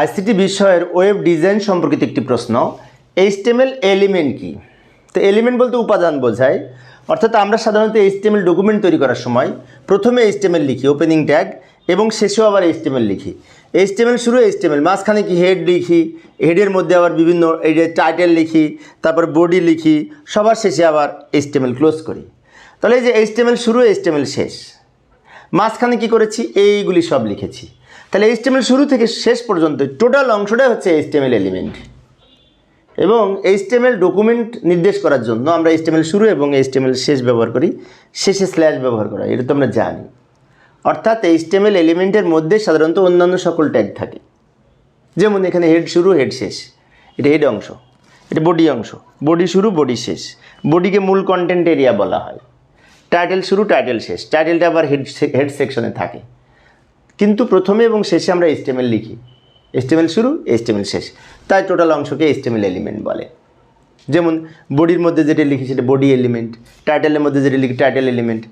ICT বিষয়ের web design সম্পর্কিত একটি প্রশ্ন, এইচটিএমএল এলিমেন্ট কি? তো এলিমেন্ট বলতে উপাদান বোঝায়। অর্থাৎ আমরা সাধারণত এইচটিএমএল ডকুমেন্ট তৈরি করার সময় প্রথমে এইচটিএমএল লিখি ওপেনিং ট্যাগ এবং শেষেও আবার এইচটিএমএল লিখি। এইচটিএমএল শুরু, এইচটিএমএল মাঝখানে কি হেড লিখি হেডের মধ্যে আবার বিভিন্ন টাইটেল লিখি, তারপর বডি লিখি, সবার শেষে আবার এইচটিএমএল ক্লোজ করি। তাহলে এই যে এইচটিএমএল শুরু, এইচটিএমএল শেষ। মাঝখানে কি করেছি? এইগুলি সব লিখেছি। তাহলে এইচটিএমএল শুরু থেকে শেষ পর্যন্ত টোটাল অংশটাই হচ্ছে এইচটিএমএল এলিমেন্ট এবং এইচটিএমএল ডকুমেন্ট নির্দেশ করার জন্য আমরা এইচটিএমএল শুরু এবং এইচটিএমএল শেষ ব্যবহার করি। শেষে স্ল্যাশ ব্যবহার করা, এটা তো আমরা জানি। অর্থাৎ এইচটিএমএল এলিমেন্টের মধ্যে সাধারণত অন্যান্য সকল ট্যাগ থাকে। যেমন এখানে হেড শুরু হেড শেষ। এটা হেড অংশ। এটা বডি অংশ। বডি শুরু বডি শেষ। বডিকে মূল কন্টেন্ট এরিয়া বলা হয়। টাইটেল শুরু টাইটেল শেষ। টাইটেলটা আবার হেড হেড সেকশনে থাকে। কিন্তু প্রথমে এবং শেষে আমরা এস্টেমেল লিখি। এস্টেমেল শুরু এস্টেমেল শেষ। তাই টোটাল অংশকে এস্টেমেল এলিমেন্ট বলে। যেমন বডির মধ্যে যেটা লিখি সেটা বডি এলিমেন্ট টাইটেলের মধ্যে যেটা লিখি টাইটেল এলিমেন্ট